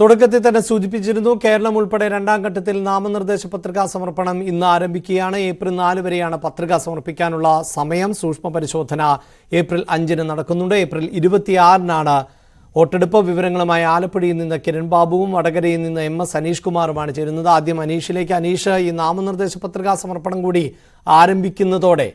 തുടക്കത്തിൽ തന്നെ സൂചിപ്പിച്ചിരുന്നു കേരളം ഉൾപ്പെടെ രണ്ടാം ഘട്ടത്തിൽ നാമനിർദ്ദേശ പത്രികാ സമർപ്പണം ഇന്ന് ആരംഭിക്കുകയാണ്. ഏപ്രിൽ നാല് വരെയാണ് പത്രിക സമർപ്പിക്കാനുള്ള സമയം. സൂക്ഷ്മ പരിശോധന ഏപ്രിൽ അഞ്ചിന് നടക്കുന്നുണ്ട്. ഏപ്രിൽ ഇരുപത്തിയാറിനാണ് വോട്ടെടുപ്പ്. വിവരങ്ങളുമായി ആലപ്പുഴയിൽ നിന്ന് കിരൺ ബാബുവും വടകരയിൽ നിന്ന് എം എസ് അനീഷ് കുമാറുമാണ് ചേരുന്നത്. ആദ്യം അനീഷിലേക്ക്. അനീഷ് ഈ നാമനിർദ്ദേശ പത്രികാ സമർപ്പണം കൂടി ആരംഭിക്കുന്നതോടെ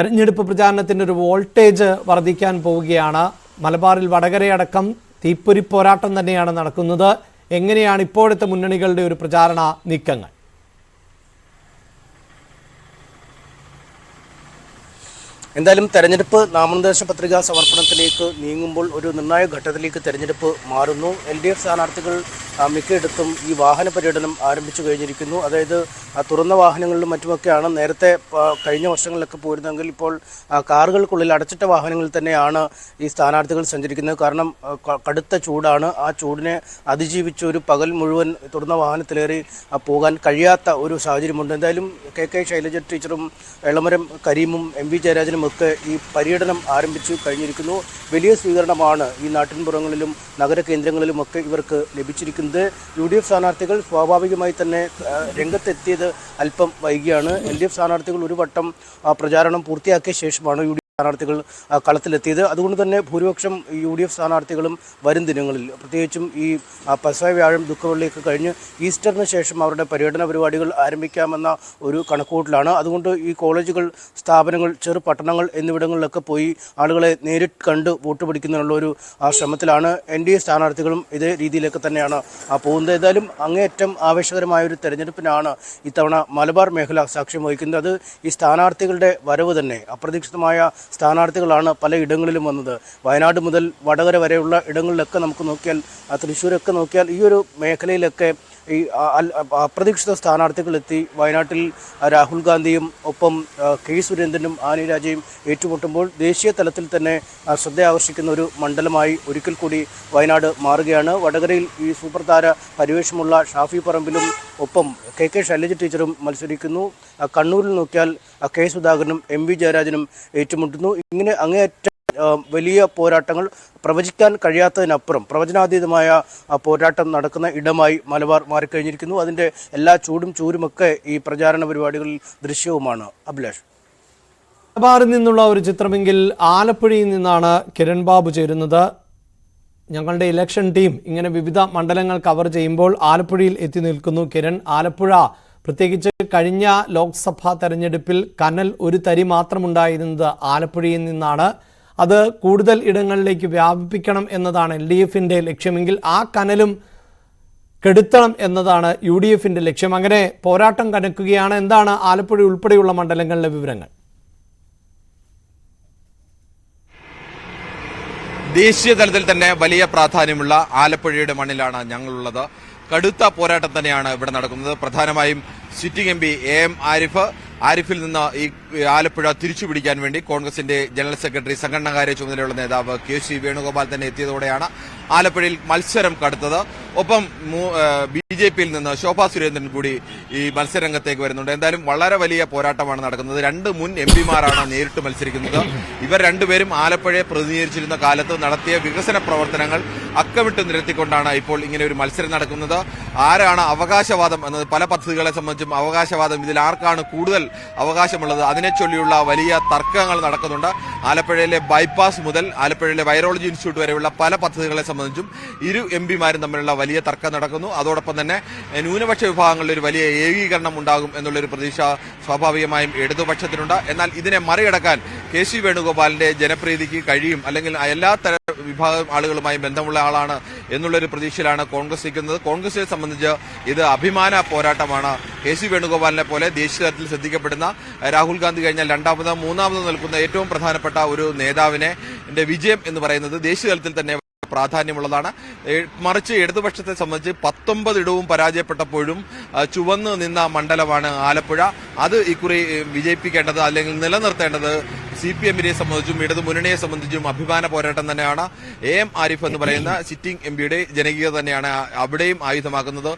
തെരഞ്ഞെടുപ്പ് പ്രചാരണത്തിന്റെ ഒരു വോൾട്ടേജ് വർദ്ധിക്കാൻ പോവുകയാണ്. മലബാറിൽ വടകരയടക്കം തീപ്പൊരി പോരാട്ടം തന്നെയാണ് നടക്കുന്നത്. എങ്ങനെയാണ് ഇപ്പോഴത്തെ മുന്നണികളുടെ ഒരു പ്രചാരണ നീക്കങ്ങൾ? എന്തായാലും തെരഞ്ഞെടുപ്പ് നാമനിർദ്ദേശ പത്രിക സമർപ്പണത്തിലേക്ക് നീങ്ങുമ്പോൾ ഒരു നിർണായക ഘട്ടത്തിലേക്ക് തെരഞ്ഞെടുപ്പ് മാറുന്നു. എൽ ഡി എഫ് സ്ഥാനാർത്ഥികൾ മിക്കയിടത്തും ഈ വാഹന പര്യടനം ആരംഭിച്ചു കഴിഞ്ഞിരിക്കുന്നു. അതായത് തുറന്ന വാഹനങ്ങളിലും മറ്റുമൊക്കെയാണ് നേരത്തെ കഴിഞ്ഞ വർഷങ്ങളിലൊക്കെ പോയിരുന്നെങ്കിൽ ഇപ്പോൾ കാറുകൾക്കുള്ളിൽ അടച്ചിട്ട വാഹനങ്ങളിൽ തന്നെയാണ് ഈ സ്ഥാനാർത്ഥികൾ സഞ്ചരിക്കുന്നത്. കാരണം കടുത്ത ചൂടാണ്. ആ ചൂടിനെ അതിജീവിച്ച് ഒരു പകൽ മുഴുവൻ തുറന്ന വാഹനത്തിലേറി പോകാൻ കഴിയാത്ത ഒരു സാഹചര്യമുണ്ട്. എന്തായാലും കെ കെ ശൈലജ ടീച്ചറും എളമരം കരീമും എം വി ജയരാജനും ഒക്കെ ഈ പര്യടനം ആരംഭിച്ചു കഴിഞ്ഞിരിക്കുന്നു. വലിയ സ്വീകരണമാണ് ഈ നാട്ടിൻപുറങ്ങളിലും നഗര കേന്ദ്രങ്ങളിലുമൊക്കെ ഇവർക്ക് ലഭിച്ചിരിക്കുന്നത്. യു ഡി എഫ് സ്ഥാനാർത്ഥികൾ സ്വാഭാവികമായി തന്നെ രംഗത്തെത്തിയത് അല്പം വൈകിയാണ്. എൽ ഡി എഫ് സ്ഥാനാർത്ഥികൾ ഒരു വട്ടം പ്രചാരണം പൂർത്തിയാക്കിയ ശേഷമാണ് യു സ്ഥാനാർത്ഥികൾ കളത്തിലെത്തിയത്. അതുകൊണ്ട് തന്നെ ഭൂരിപക്ഷം യു ഡി എഫ് സ്ഥാനാർത്ഥികളും വരും ദിനങ്ങളിൽ. പ്രത്യേകിച്ചും ഈ പസവ വ്യാഴം ദുഃഖവെള്ളിയൊക്കെ കഴിഞ്ഞ് ഈസ്റ്ററിന് ശേഷം അവരുടെ പര്യടന പരിപാടികൾ ആരംഭിക്കാമെന്ന ഒരു കണക്കുകൂട്ടലാണ്. അതുകൊണ്ട് ഈ കോളേജുകൾ സ്ഥാപനങ്ങൾ ചെറു പട്ടണങ്ങൾ എന്നിവിടങ്ങളിലൊക്കെ പോയി ആളുകളെ നേരിട്ട് കണ്ട് വോട്ട് പിടിക്കുന്നതിനുള്ള ഒരു ശ്രമത്തിലാണ് എൻ ഡി എ സ്ഥാനാർത്ഥികളും ഇതേ രീതിയിലൊക്കെ തന്നെയാണ് പോകുന്നത്. ഏതായാലും അങ്ങേയറ്റം ആവേശകരമായ ഒരു തെരഞ്ഞെടുപ്പിനാണ് ഇത്തവണ മലബാർ മേഖല സാക്ഷ്യം വഹിക്കുന്നത്. ഈ സ്ഥാനാർത്ഥികളുടെ വരവ് തന്നെ. അപ്രതീക്ഷിതമായ സ്ഥാനാർത്ഥികളാണ് പല ഇടങ്ങളിലും വന്നത്. വയനാട് മുതൽ വടകര വരെയുള്ള ഇടങ്ങളിലൊക്കെ നമുക്ക് നോക്കിയാൽ തൃശ്ശൂരൊക്കെ നോക്കിയാൽ ഈ ഒരു മേഖലയിലൊക്കെ ഈ അപ്രതീക്ഷിത സ്ഥാനാർത്ഥികൾ എത്തി വയനാട്ടിൽ രാഹുൽ ഗാന്ധിയും ഒപ്പം കെ സുരേന്ദ്രനും ആനി രാജയും ഏറ്റുമുട്ടുമ്പോൾ ദേശീയ തലത്തിൽ തന്നെ ശ്രദ്ധയാകർഷിക്കുന്ന ഒരു മണ്ഡലമായി ഒരിക്കൽ കൂടി വയനാട് മാറുകയാണ്. വടകരയിൽ ഈ സൂപ്പർ താര പരിവേഷമുള്ള ഷാഫി പറമ്പിലും ഒപ്പം കെ കെ ശൈലജ ടീച്ചറും മത്സരിക്കുന്നു. കണ്ണൂരിൽ നോക്കിയാൽ കെ സുധാകരനും എം വി ജയരാജനും ഏറ്റുമുട്ടുന്നു. ഇങ്ങനെ അങ്ങേയറ്റം വലിയ പോരാട്ടങ്ങൾ പ്രവചിക്കാൻ കഴിയാത്തതിനപ്പുറം പ്രവചനാതീതമായ പോരാട്ടം നടക്കുന്ന ഇടമായി മലബാർ മാറിക്കഴിഞ്ഞിരിക്കുന്നു. അതിന്റെ എല്ലാ ചൂടും ചൂരുമൊക്കെ ഈ പ്രചാരണ പരിപാടികളിൽ ദൃശ്യവുമാണ്. അഭിലാഷ്. മലബാറിൽ നിന്നുള്ള ഒരു ചിത്രമെങ്കിൽ ആലപ്പുഴയിൽ നിന്നാണ് കിരൺ ബാബു ചേരുന്നത്. ഞങ്ങളുടെ ഇലക്ഷൻ ടീം ഇങ്ങനെ വിവിധ മണ്ഡലങ്ങൾ കവർ ചെയ്യുമ്പോൾ ആലപ്പുഴയിൽ എത്തി നിൽക്കുന്നു കിരൺ. ആലപ്പുഴ പ്രത്യേകിച്ച് കഴിഞ്ഞ ലോക്സഭാ തെരഞ്ഞെടുപ്പിൽ കനൽ ഒരു തരി മാത്രമുണ്ടായിരുന്നത് ആലപ്പുഴയിൽ നിന്നാണ്. അത് കൂടുതൽ ഇടങ്ങളിലേക്ക് വ്യാപിപ്പിക്കണം എന്നതാണ് എൽ ഡി എഫിന്റെ ലക്ഷ്യമെങ്കിൽ ആ കനലും കെടുത്തണം എന്നതാണ് യു ഡി എഫിന്റെ ലക്ഷ്യം. അങ്ങനെ പോരാട്ടം കനക്കുകയാണ്. എന്താണ് ആലപ്പുഴ ഉൾപ്പെടെയുള്ള മണ്ഡലങ്ങളിലെ വിവരങ്ങൾ? ദേശീയ തലത്തിൽ തന്നെ വലിയ പ്രാധാന്യമുള്ള ആലപ്പുഴയുടെ മണ്ണിലാണ് ഞങ്ങളുള്ളത്. കടുത്ത പോരാട്ടം തന്നെയാണ് ഇവിടെ നടക്കുന്നത്. പ്രധാനമായും sitting M P A M Arif. ആരിഫിൽ നിന്ന് ഈ ആലപ്പുഴ തിരിച്ചു പിടിക്കാൻ വേണ്ടി കോൺഗ്രസിന്റെ ജനറൽ സെക്രട്ടറി സംഘടനാകാര്യ ചുമതലയുള്ള നേതാവ് കെ സി വേണുഗോപാൽ തന്നെ എത്തിയതോടെയാണ് ആലപ്പുഴയിൽ മത്സരം കടുത്തത്. ഒപ്പം ബി ജെ പിയിൽ നിന്ന് ശോഭാ സുരേന്ദ്രൻ കൂടി ഈ മത്സരരംഗത്തേക്ക് വരുന്നുണ്ട്. എന്തായാലും വളരെ വലിയ പോരാട്ടമാണ് നടക്കുന്നത്. രണ്ട് മുൻ എം പിമാരാണ് നേരിട്ട് മത്സരിക്കുന്നത്. ഇവർ രണ്ടുപേരും ആലപ്പുഴയെ പ്രതിനിധീകരിച്ചിരുന്ന കാലത്ത് നടത്തിയ വികസന പ്രവർത്തനങ്ങൾ അക്കമിട്ട് നിരത്തിക്കൊണ്ടാണ് ഇപ്പോൾ ഇങ്ങനെ ഒരു മത്സരം നടക്കുന്നത്. ആരാണ് അവകാശവാദം എന്നത് പല പദ്ധതികളെ സംബന്ധിച്ചും അവകാശവാദം ഇതിൽ ആർക്കാണ് കൂടുതൽ അവകാശമുള്ളത്? അതിനെ ചൊല്ലിയുള്ള വലിയ തർക്കങ്ങൾ നടക്കുന്നുണ്ട്. ആലപ്പുഴയിലെ ബൈപ്പാസ് മുതൽ ആലപ്പുഴയിലെ വൈറോളജി ഇൻസ്റ്റിറ്റ്യൂട്ട് വരെയുള്ള പല പദ്ധതികളെ സംബന്ധിച്ചും ഇരു എം പിമാരും തമ്മിലുള്ള വലിയ തർക്കം നടക്കുന്നു. അതോടൊപ്പം തന്നെ ന്യൂനപക്ഷ വിഭാഗങ്ങളിൽ ഒരു വലിയ ഏകീകരണം ഉണ്ടാകും എന്നുള്ളൊരു പ്രതീക്ഷ സ്വാഭാവികമായും ഇടതുപക്ഷത്തിനുണ്ട്. എന്നാൽ ഇതിനെ മറികടക്കാൻ കെ സി വേണുഗോപാലിന്റെ ജനപ്രീതിക്ക് കഴിയും. അല്ലെങ്കിൽ എല്ലാ തര വിഭാഗം ആളുകളുമായി ബന്ധമുള്ള ആളാണ് എന്നുള്ളൊരു പ്രതീക്ഷയിലാണ് കോൺഗ്രസ് നിൽക്കുന്നത്. കോൺഗ്രസിനെ സംബന്ധിച്ച് ഇത് അഭിമാന പോരാട്ടമാണ്. കെ സി വേണുഗോപാലിനെ പോലെ ദേശീയ തലത്തിൽ ശ്രദ്ധിക്കപ്പെടുന്ന രാഹുൽ ഗാന്ധി കഴിഞ്ഞാൽ രണ്ടാമതോ മൂന്നാമതോ നിൽക്കുന്ന ഏറ്റവും പ്രധാനപ്പെട്ട ഒരു നേതാവിനെ വിജയം എന്ന് പറയുന്നത് ദേശീയ തലത്തിൽ തന്നെ പ്രാധാന്യമുള്ളതാണ്. മറിച്ച് ഇടതുപക്ഷത്തെ സംബന്ധിച്ച് പത്തൊമ്പത് ഇടവും പരാജയപ്പെട്ടപ്പോഴും ചുവന്ന് നിന്ന മണ്ഡലമാണ് ആലപ്പുഴ. അത് ഇക്കുറി വിജയിപ്പിക്കേണ്ടത് അല്ലെങ്കിൽ നിലനിർത്തേണ്ടത് സി പി എമ്മിനെ സംബന്ധിച്ചും ഇടതു മുന്നണിയെ സംബന്ധിച്ചും അഭിമാന പോരാട്ടം തന്നെയാണ്. എ എം ആരിഫ് എന്ന് പറയുന്ന സിറ്റിംഗ് എം പിയുടെ ജനകീയത തന്നെയാണ് അവിടെയും ആയുധമാക്കുന്നത്.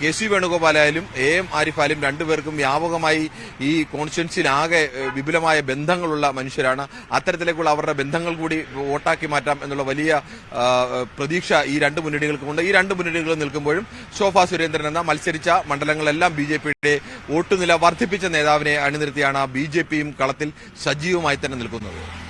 കെ സി വേണുഗോപാലായാലും എ എം ആരിഫായാലും രണ്ടുപേർക്കും വ്യാപകമായി ഈ കോൺസ്റ്റിറ്റ്യൻസിനാകെ വിപുലമായ ബന്ധങ്ങളുള്ള മനുഷ്യരാണ്. അത്തരത്തിലേക്കുള്ള അവരുടെ ബന്ധങ്ങൾ കൂടി വോട്ടാക്കി മാറ്റാം എന്നുള്ള വലിയ പ്രതീക്ഷ ഈ രണ്ട് മുന്നണികൾക്കുമുണ്ട് ഈ രണ്ട് മുന്നണികളും നിൽക്കുമ്പോഴും ശോഭ സുരേന്ദ്രൻ എന്ന മത്സരിച്ച മണ്ഡലങ്ങളെല്ലാം ബി ജെ പിയുടെ വോട്ടുനില വർദ്ധിപ്പിച്ച നേതാവിനെ അണിനിർത്തിയാണ് ബി ജെ പിയും കളത്തിൽ സജീവമായി തന്നെ നിൽക്കുന്നത്.